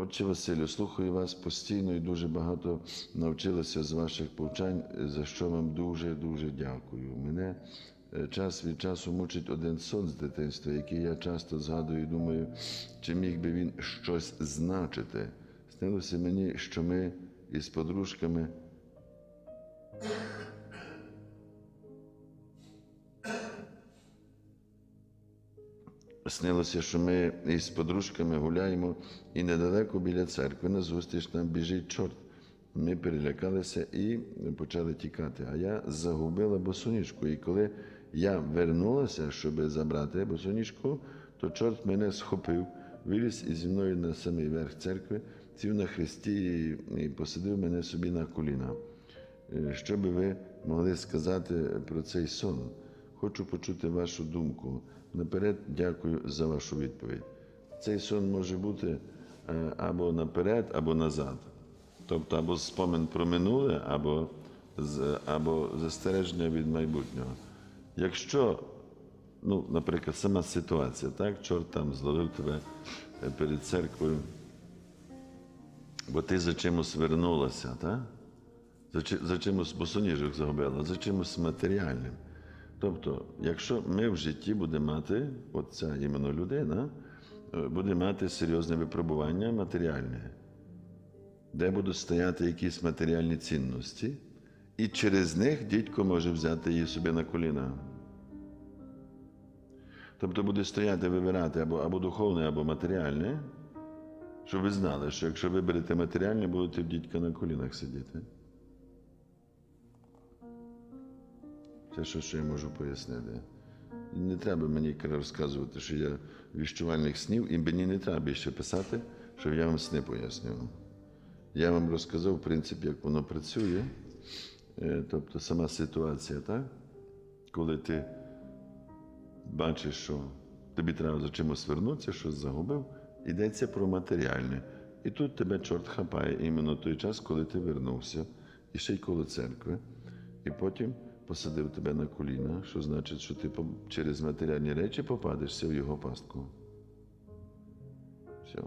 Отче Василю, слухаю вас постійно і дуже багато навчилася з ваших повчань, за що вам дуже-дуже дякую. Мене е, час від часу мучить один сон з дитинства, який я часто згадую і думаю, чи міг би він щось значити. Снилося мені, що ми із подружками Снилося, що ми із подружками гуляємо і недалеко біля церкви назустріч нам біжить чорт. Ми перелякалися і почали тікати. А я загубила босоніжку. І коли я вернулася, щоб забрати босоніжку, то чорт мене схопив, виліз із мною на самий верх церкви, сів на хресті і- і посадив мене собі на коліна. Е, Що би ви могли сказати про цей сон? Хочу почути вашу думку. Наперед дякую за вашу відповідь. Цей сон може бути е, або наперед, або назад. Тобто або спомин про минуле, або, або застереження від майбутнього. Якщо, ну, наприклад, сама ситуація, так, чорт там зловив тебе е, перед церквою, бо ти за чимось вернулася, так? За, за чимось босоніжок загубила, за чимось матеріальним. Тобто, якщо ми в житті будемо мати, от ця іменно людина, е, буде мати серйозне випробування матеріальне, де будуть стояти якісь матеріальні цінності, і через них дідько може взяти її собі на коліна. Тобто буде стояти вибирати або, або духовне, або матеріальне, щоб ви знали, що якщо виберете матеріальне, будете в дідька на колінах сидіти. Це що, що я можу пояснити. Не треба мені розказувати, що я віщувальник снів, і мені не треба більше писати, щоб я вам сни пояснював. Я вам розказав, в принципі, як воно працює. Е, Тобто сама ситуація, так? Коли ти бачиш, що тобі треба за чимось вернутися, щось загубив, йдеться про матеріальне. І тут тебе чорт хапає іменно той час, коли ти вернувся, і ще й коло церкви. І потім посадив тебе на коліна, що значить, що ти через матеріальні речі попадешся в його пастку. Все.